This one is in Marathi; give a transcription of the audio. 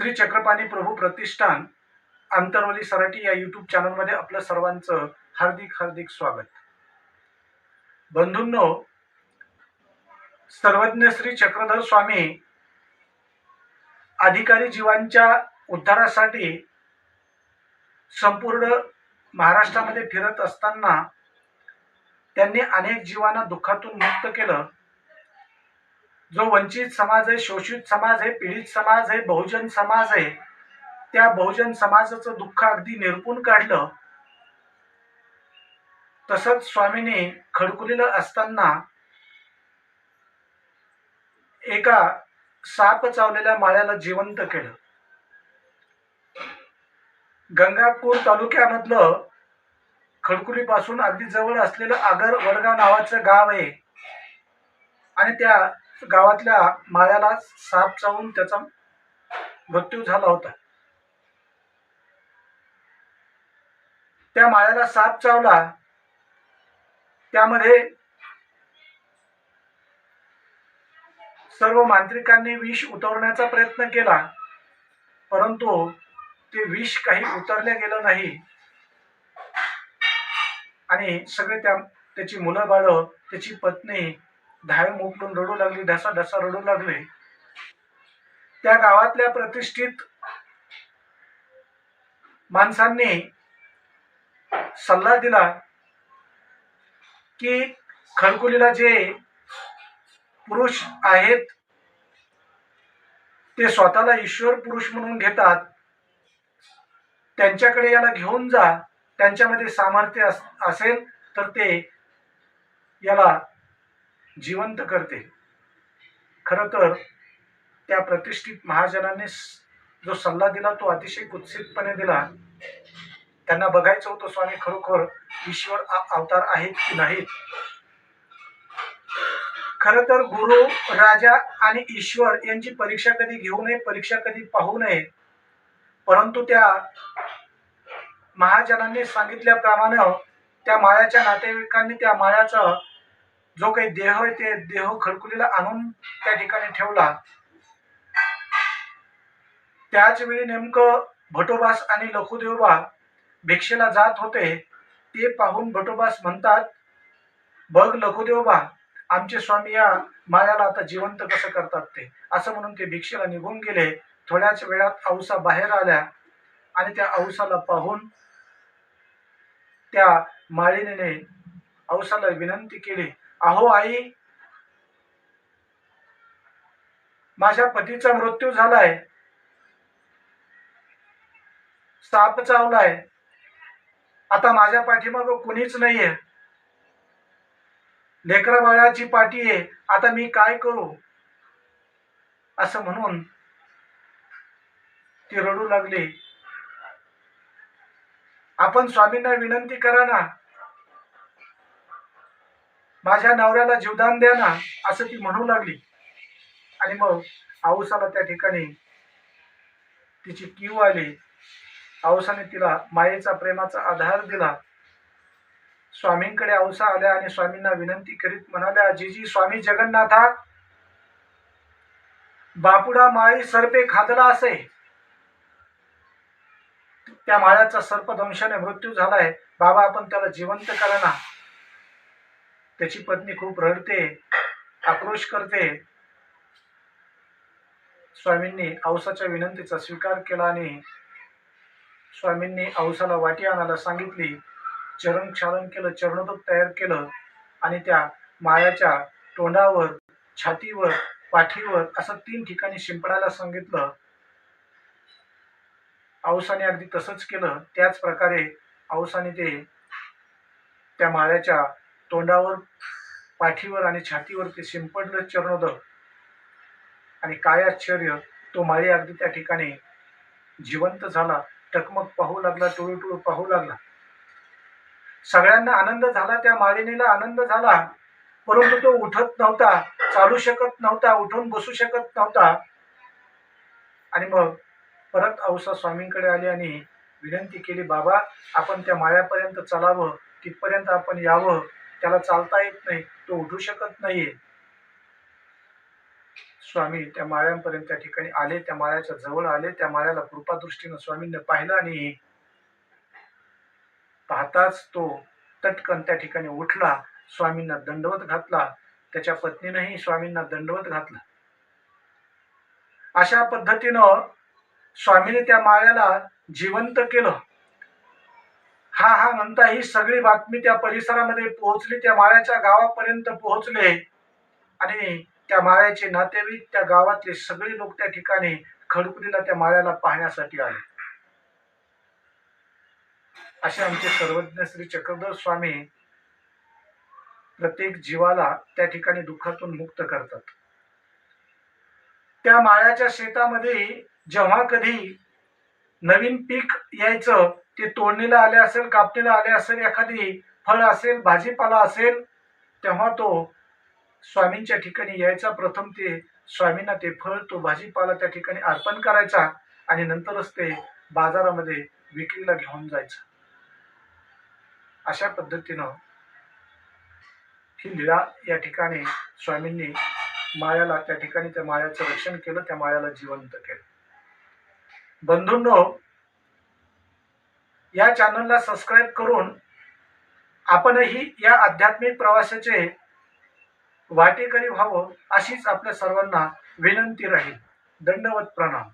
श्री चक्रपाणी प्रभू प्रतिष्ठान आंतरवली सराठी या युट्यूब चॅनलमध्ये आपलं सर्वांचं हार्दिक हार्दिक स्वागत. बंधूंनो सर्वज्ञ श्री चक्रधर स्वामी अधिकारी जीवांच्या उद्धारासाठी संपूर्ण महाराष्ट्रामध्ये फिरत असताना त्यांनी अनेक जीवांना दुःखातून मुक्त केलं. जो वंचित समाज आहे शोषित समाज आहे पीडित समाज आहे बहुजन समाज आहे त्या बहुजन समाजाचं दुःख अगदी निरपून काढलं. तसंच स्वामीने खडकुलीला असताना एका साप चावलेल्या माळ्याला जिवंत केलं. गंगापूर तालुक्यामधलं खडकुलीपासून अगदी जवळ असलेलं आगर वडगाव नावाचं गाव आहे. आणि त्या गावातल्या माळ्याला साप चावून त्याचा मृत्यू झाला होता. त्या माळ्याला साप चावला त्यामध्ये सर्व मांत्रिकांनी विष उतरवण्याचा प्रयत्न केला परंतु ते विष काही उतरल्या गेलं नाही. आणि सगळे त्या त्याची मुलं बाळं त्याची पत्नी धाय मोकलून रडू लागली ढसा ढसा रडू लागले. त्या गावातल्या प्रतिष्ठित माणसांनी सल्ला दिला की खडकुलीला जे पुरुष आहेत ते स्वतःला ईश्वर पुरुष म्हणून घेतात. त्यांच्याकडे याला घेऊन जा त्यांच्यामध्ये सामर्थ्य अस असेल तर ते याला जिवंत करते. खरं तर त्या प्रतिष्ठित महाजनाने जो सल्ला दिला तो अतिशय कुत्सितपणे दिला. त्यांना बघायचं होतं स्वामी खरोखर ईश्वर अवतार आहेत की नाहीत? खरं तर गुरु राजा आणि ईश्वर यांची परीक्षा कधी घेऊ नये परीक्षा कधी पाहू नये. परंतु त्या महाजनांनी सांगितल्याप्रमाणे त्या माळ्याच्या नातेवाईकांनी त्या माळ्याचा जो काही देह आहे ते देह खडकुलीला आणून त्या ठिकाणी ठेवला. त्याच वेळी नेमकं भटोबास आणि लखुदेवबा भिक्षेला जात होते. ते पाहून भटोबास म्हणतात बघ लखुदेवबा आमचे स्वामी या माळ्याला आता जिवंत कसं करतात ते? असं म्हणून ते भिक्षेला निघून गेले. थोड्याच वेळात औसा बाहेर आल्या आणि त्या औसाला पाहून त्या माळिनीने औसाला विनंती केली अहो आई माझ्या पतीचा मृत्यू झालाय. साप चावलाय. आता माझ्या पाठीमाग कुणीच नाहीये. लेकरा बाळाची पाठी आहे. आता मी काय करू? असं म्हणून ती रडू लागली. आपण स्वामींना विनंती करा ना. माझ्या नवऱ्याला जीवदान द्या ना असं ती म्हणू लागली. आणि मग आऊसाला त्या ठिकाणी तिची कीव आली. आऊसाने तिला मायेचा प्रेमाचा आधार दिला. स्वामींकडे आऊसा आल्या आणि स्वामींना विनंती करीत म्हणाल्या जीजी स्वामी जगन्नाथा बापुडा माळी सर्पे खादला असे. त्या माळ्याचा सर्पदंशाने मृत्यू झालाय. बाबा आपण त्याला जिवंत करा ना. त्याची पत्नी खूप रडते आक्रोश करते. स्वामींनी औसाच्या विनंतीचा स्वीकार केला आणि स्वामींनी औसाला वाटी आणायला सांगितली. चरण क्षालन केलं चरणोदक तयार केलं आणि त्या मायाच्या तोंडावर छातीवर पाठीवर असं तीन ठिकाणी शिंपडायला सांगितलं. औसाने अगदी तसंच केलं. त्याच प्रकारे औसाने ते त्या माळ्याच्या तोंडावर पाठीवर आणि छातीवर ते शिंपडलं चरणोदक आणि काय आश्चर्य तो माळी अगदी त्या ठिकाणी जिवंत झाला. टकमक पाहू लागला टुळू टुळू पाहू लागला. सगळ्यांना आनंद झाला त्या माळिनीला आनंद झाला. परंतु तो उठत नव्हता चालू शकत नव्हता उठून बसू शकत नव्हता. आणि मग परत औसा स्वामींकडे आले आणि विनंती केली बाबा आपण त्या माळ्यापर्यंत चलावं तिथपर्यंत आपण यावं. त्याला चालता येत नाही तो उठू शकत नाहीये. स्वामी त्या माळ्यांपर्यंत त्या ठिकाणी आले त्या माळ्याच्या जवळ आले त्या माळ्याला कृपादृष्टीनं स्वामींनी पाहिलं आणि पाहताच तो तटकन त्या ठिकाणी उठला स्वामींना दंडवत घातला त्याच्या पत्नीनंही स्वामींना दंडवत घातला. अशा पद्धतीनं स्वामीने त्या माळ्याला जिवंत केलं. हा हा म्हणता ही सगळी बातमी त्या परिसरामध्ये पोहोचली त्या माळ्याच्या गावापर्यंत पोहोचले. आणि त्या माळ्याचे नातेवाईक त्या गावातले सगळे लोक त्या ठिकाणी खडकुलीला त्या माळ्याला पाहण्यासाठी आले. असे आमचे सर्वज्ञ श्री चक्रधर स्वामी प्रत्येक जीवाला त्या ठिकाणी दुःखातून मुक्त करतात. त्या माळ्याच्या शेतामध्ये जेव्हा कधी नवीन पीक यायचं ते तोडणीला आले असेल कापणीला आले असेल एखादी फळ असेल भाजीपाला असेल तेव्हा तो स्वामींच्या ठिकाणी यायचा. प्रथम ते स्वामींना ते फळ तो भाजीपाला त्या ठिकाणी अर्पण करायचा आणि नंतरच ते बाजारामध्ये विक्रीला घेऊन जायचं. अशा पद्धतीनं ही लीळा या ठिकाणी स्वामींनी मायाला त्या ठिकाणी त्या मायाचं रक्षण केलं त्या मायाला जिवंत केलं. बंधूंनो या चॅनलला सबस्क्राईब करून आपणही या आध्यात्मिक प्रवासाचे वाटेकरी व्हावं अशीच आपल्या सर्वांना विनंती राहील. दंडवत प्रणाम.